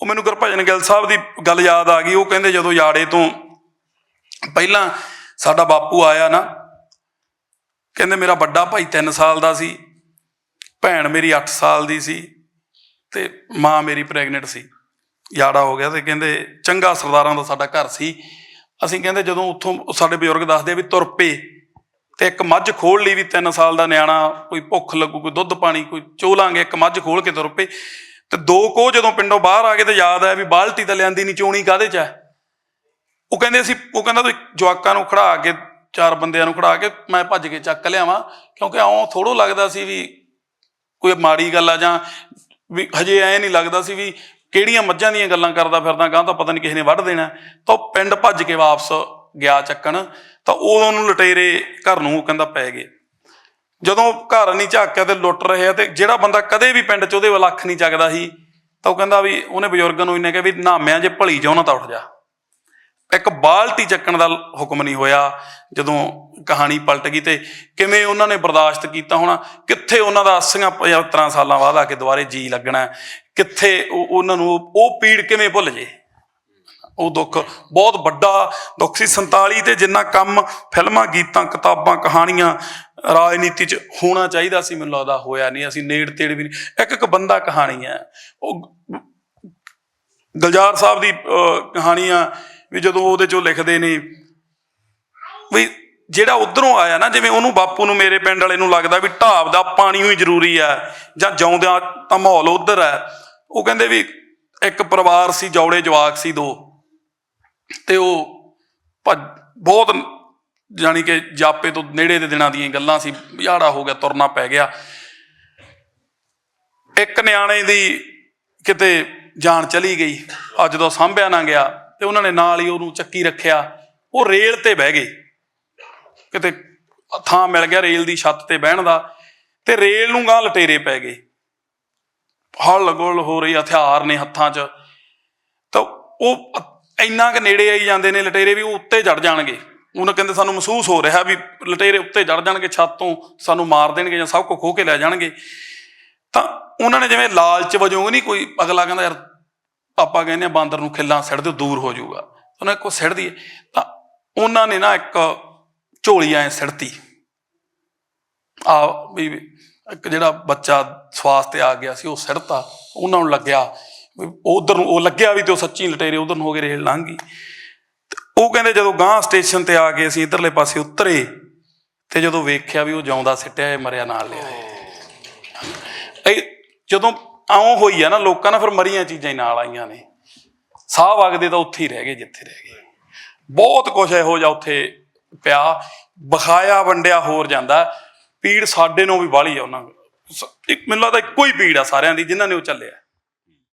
ਉਹ ਮੈਨੂੰ ਗੁਰਭਜਨ ਗਿੱਲ ਸਾਹਿਬ ਦੀ ਗੱਲ ਯਾਦ ਆ ਗਈ, ਉਹ ਕਹਿੰਦੇ ਜਦੋਂ ਯਾੜੇ ਤੋਂ ਪਹਿਲਾਂ ਸਾਡਾ ਬਾਪੂ ਆਇਆ ਨਾ, ਕਹਿੰਦੇ ਮੇਰਾ ਵੱਡਾ ਭਾਈ 3 ਸਾਲ ਦਾ ਸੀ, ਭੈਣ ਮੇਰੀ 8 ਸਾਲ ਦੀ ਸੀ ਤੇ ਮਾਂ ਮੇਰੀ ਪ੍ਰੈਗਨੈਂਟ ਸੀ। ਯਾੜਾ ਹੋ ਗਿਆ ਤੇ ਕਹਿੰਦੇ ਚੰਗਾ ਸਰਦਾਰਾਂ ਦਾ ਸਾਡਾ ਘਰ ਸੀ। ਅਸੀਂ ਕਹਿੰਦੇ ਜਦੋਂ ਉੱਥੋਂ ਸਾਡੇ ਬਜ਼ੁਰਗ ਦੱਸਦੇ ਵੀ ਤੁਰ ਪਏ ਤੇ ਇੱਕ ਮੱਝ ਖੋਲ ਲਈ ਵੀ 3 ਸਾਲ ਦਾ ਨਿਆਣਾ, ਕੋਈ ਭੁੱਖ ਲੱਗੂ, ਕੋਈ ਦੁੱਧ ਪਾਣੀ, ਕੋਈ ਚੋਲਾਂਗੇ ਇੱਕ ਮੱਝ ਖੋਲ ਕੇ ਤੁਰ ਪਏ। ਤੇ ਦੋ ਕੋ ਜਦੋਂ ਪਿੰਡੋਂ ਬਾਹਰ ਆ ਗਏ ਤੇ ਯਾਦ ਆਇਆ ਵੀ ਬਾਲਟੀ ਤਾਂ ਲਿਆਂਦੀ ਨਹੀਂ ਚੋਣੀ ਕਾਦੇ ਚ ਹੈ ਉਹ ਕਹਿੰਦੇ ਅਸੀਂ, ਉਹ ਕਹਿੰਦਾ ਤੂੰ ਜਵਾਕਾਂ ਨੂੰ ਖੜਾ ਕੇ, ਚਾਰ ਬੰਦਿਆਂ ਨੂੰ ਖੜਾ ਕੇ ਮੈਂ ਭੱਜ ਕੇ ਚੱਕ ਲਿਆਵਾਂ, ਕਿਉਂਕਿ ਆਉਂ ਥੋੜੋ ਲੱਗਦਾ ਸੀ ਵੀ ਕੋਈ ਮਾੜੀ ਗੱਲ ਆ ਜਾਂ ਵੀ ਹਜੇ ਐ ਨਹੀਂ ਲੱਗਦਾ ਸੀ ਵੀ ਕਿਹੜੀਆਂ ਮੱਝਾਂ ਦੀਆਂ ਗੱਲਾਂ ਕਰਦਾ ਫਿਰਦਾ ਗਾਂ ਤਾਂ ਪਤਾ ਨਹੀਂ ਕਿਸੇ ਨੇ ਵੱਢ ਦੇਣਾ। ਤਾਂ ਉਹ ਪਿੰਡ ਭੱਜ ਕੇ ਵਾਪਸ ਗਿਆ ਚੱਕਣ, ਤਾਂ ਉਦੋਂ ਨੂੰ ਲਟੇਰੇ ਘਰ ਨੂੰ ਉਹ ਕਹਿੰਦਾ ਪੈ ਗਏ। ਜਦੋਂ ਘਰ ਨਹੀਂ ਝਾਕਿਆ ਤੇ ਲੁੱਟ ਰਹੇ ਆ ਤੇ ਜਿਹੜਾ ਬੰਦਾ ਕਦੇ ਵੀ ਪਿੰਡ 'ਚ ਉਹਦੇ ਵੱਲ ਅੱਖ ਨਹੀਂ ਚੱਕਦਾ ਸੀ, ਤਾਂ ਉਹ ਕਹਿੰਦਾ ਵੀ ਉਹਨੇ ਬਜ਼ੁਰਗਾਂ ਨੂੰ ਇਹਨੇ ਕਿਹਾ ਵੀ ਨਾਮਿਆਂ ਜੇ ਭਲੀ ਜਾਓ ਨਾ ਤਾਂ ਉੱਠ ਜਾ। ਇੱਕ ਬਾਲਟੀ ਚੱਕਣ ਦਾ ਹੁਕਮ ਨਹੀਂ ਹੋਇਆ, ਜਦੋਂ ਕਹਾਣੀ ਪਲਟ ਗਈ ਤੇ ਕਿਵੇਂ ਉਹਨਾਂ ਨੇ ਬਰਦਾਸ਼ਤ ਕੀਤਾ ਹੋਣਾ, ਕਿੱਥੇ ਉਹਨਾਂ ਦਾ 80 75 ਸਾਲਾਂ ਬਾਅਦ ਆ ਕੇ ਦੁਬਾਰੇ ਜੀ ਲੱਗਣਾ, ਕਿੱਥੇ ਉਹ- ਉਹਨਾਂ ਨੂੰ ਉਹ ਪੀੜ ਕਿਵੇਂ ਭੁੱਲ ਜੇ। ਉਹ ਦੁੱਖ ਬਹੁਤ ਵੱਡਾ, ਦੁੱਖ ਸੀ। 47 ਤੇ ਜਿੰਨਾ ਕੰਮ ਫਿਲਮਾਂ, ਗੀਤਾਂ, ਕਿਤਾਬਾਂ, ਕਹਾਣੀਆਂ ਰਾਜਨੀਤੀ ਚ ਹੋਣਾ ਚਾਹੀਦਾ ਸੀ, ਮੈਨੂੰ ਲੱਗਦਾ ਹੋਇਆ ਨਹੀਂ। ਅਸੀਂ ਨੇੜ ਤੇੜ ਵੀ ਨਹੀਂ। ਇੱਕ ਇੱਕ ਬੰਦਾ ਕਹਾਣੀ ਹੈ। ਉਹ ਗਲਜਾਰ ਸਾਹਿਬ ਦੀ ਕਹਾਣੀ ਆ ਵੀ ਜਦੋਂ ਉਹਦੇ ਚੋਂ ਲਿਖਦੇ ਨੇ, ਵੀ ਜਿਹੜਾ ਉਧਰੋਂ ਆਇਆ ਨਾ, ਜਿਵੇਂ ਉਹਨੂੰ ਬਾਪੂ ਨੂੰ ਮੇਰੇ ਪਿੰਡ ਵਾਲੇ ਨੂੰ ਲੱਗਦਾ ਵੀ ਢਾਬ ਦਾ ਪਾਣੀ ਹੀ ਜ਼ਰੂਰੀ ਹੈ, ਜਾਂ ਜਿਉਂਦਿਆਂ ਤਾਂ ਮਾਹੌਲ ਉਧਰ ਹੈ, ਉਹ ਕਹਿੰਦੇ ਵੀ ਇੱਕ ਪਰਿਵਾਰ ਸੀ, ਜੌੜੇ ਜਵਾਕ ਸੀ ਦੋ। ਤੇ ਉਹ ਭੱਜ- ਬਹੁਤ ਜਾਣੀ ਕਿ ਜਾਪੇ ਤੋਂ ਨੇੜੇ ਦੇ ਦਿਨਾਂ ਦੀਆਂ ਗੱਲਾਂ ਸੀ ਵਿਆੜਾ ਹੋ ਗਿਆ, ਤੁਰਨਾ ਪੈ ਗਿਆ। ਇੱਕ ਨਿਆਣੇ ਦੀ ਕਿਤੇ ਜਾਨ ਚਲੀ ਗਈ, ਅੱਜ ਜਦੋਂ ਸਾਂਭਿਆ ਨਾ ਗਿਆ, ਤੇ ਉਹਨਾਂ ਨੇ ਨਾਲ ਹੀ ਉਹਨੂੰ ਚੱਕੀ ਰੱਖਿਆ, ਉਹ ਰੇਲ ਤੇ ਬਹਿ ਗਏ। ਕਿਤੇ ਥਾਂ ਮਿਲ ਗਿਆ ਰੇਲ ਦੀ ਛੱਤ ਤੇ ਬਹਿਣ ਦਾ, ਤੇ ਰੇਲ ਨੂੰ ਗਾਂ ਲਟੇਰੇ ਪੈ ਗਏ। ਹਲ ਗੋਲ ਹੋ ਰਹੀ ਹਥਿਆਰ ਨੇ ਹੱਥਾਂ 'ਚ, ਤਾਂ ਉਹ ਇੰਨਾ ਕੁ ਨੇੜੇ ਆਈ ਜਾਂਦੇ ਨੇ ਲਟੇਰੇ ਵੀ ਉਹ ਉੱਤੇ ਚੜ ਜਾਣਗੇ। ਉਹਨਾਂ ਕਹਿੰਦੇ ਸਾਨੂੰ ਮਹਿਸੂਸ ਹੋ ਰਿਹਾ ਵੀ ਲਟੇਰੇ ਉੱਤੇ ਚੜ ਜਾਣਗੇ, ਛੱਤ ਤੋਂ ਸਾਨੂੰ ਮਾਰ ਦੇਣਗੇ ਜਾਂ ਸਭ ਕੁਝ ਖੋਹ ਕੇ ਲੈ ਜਾਣਗੇ। ਤਾਂ ਉਹਨਾਂ ਨੇ ਜਿਵੇਂ ਲਾਲਚ ਵਜੋਂ ਨਹੀਂ ਕੋਈ ਅਗਲਾ ਕਹਿੰਦਾ, ਯਾਰ ਪਾਪਾ ਕਹਿੰਦੇ ਆ ਬਾਂਦਰ ਨੂੰ ਖਿੱਲਾਂ ਸਿੱਟ ਦਿਓ, ਦੂਰ ਹੋ ਜਾਊਗਾ। ਉਹਨਾਂ ਕੋ ਸਿੱਟ ਦਈਏ ਤਾਂ ਉਹਨਾਂ ਨੇ ਨਾ ਇੱਕ ਝੋਲੀ ਐ ਸਿੜਤੀ ਆ ਵੀ ਇੱਕ ਜਿਹੜਾ ਬੱਚਾ ਸਵਾਸ ਤੇ ਆ ਗਿਆ ਸੀ, ਉਹ ਸਿੜਤਾ ਉਹਨਾਂ ਨੂੰ ਲੱਗਿਆ ਉਧਰ ਨੂੰ ਉਹ ਲੱਗਿਆ ਵੀ ਤੇ ਉਹ ਸੱਚੀ ਲਟੇਰੇ ਉਧਰ ਨੂੰ ਹੋ ਕੇ ਰੇਲ ਲੰਘ ਗਈ। ਤੇ ਉਹ ਕਹਿੰਦੇ ਜਦੋਂ ਗਾਂ ਸਟੇਸ਼ਨ ਤੇ ਆ ਕੇ ਅਸੀਂ ਇਧਰਲੇ ਪਾਸੇ ਉਤਰੇ ਤੇ ਜਦੋਂ ਵੇਖਿਆ ਵੀ ਉਹ ਜਿਉਂਦਾ ਸਿੱਟਿਆ ਇਹ ਮਰਿਆ ਨਾਲ ਲਿਆ ਇਹ। ਜਦੋਂ ਆਉਂ ਹੋਈ ਆ ਨਾ ਲੋਕਾਂ ਨਾਲ ਫਿਰ ਮਰੀਆਂ ਚੀਜ਼ਾਂ ਹੀ ਨਾਲ ਆਈਆਂ ਨੇ। ਸਾਹ ਵਗਦੇ ਤਾਂ ਉੱਥੇ ਹੀ ਰਹਿ ਗਏ, ਜਿੱਥੇ ਰਹਿ ਗਏ। ਬਹੁਤ ਕੁਝ ਇਹੋ ਜਿਹਾ ਉੱਥੇ ਪਿਆ। ਬਖਾਇਆ ਵੰਡਿਆ ਹੋਰ ਜਾਂਦਾ। ਪੀੜ ਸਾਡੇ ਨੂੰ ਵੀ ਬਾਹਲੀ ਆ ਉਹਨਾਂ ਨੂੰ। ਇੱਕ ਮੈਨੂੰ ਲੱਗਦਾ ਇੱਕੋ ਹੀ ਪੀੜ ਆ ਸਾਰਿਆਂ ਦੀ ਜਿਨ੍ਹਾਂ ਨੇ ਉਹ ਚੱਲਿਆ।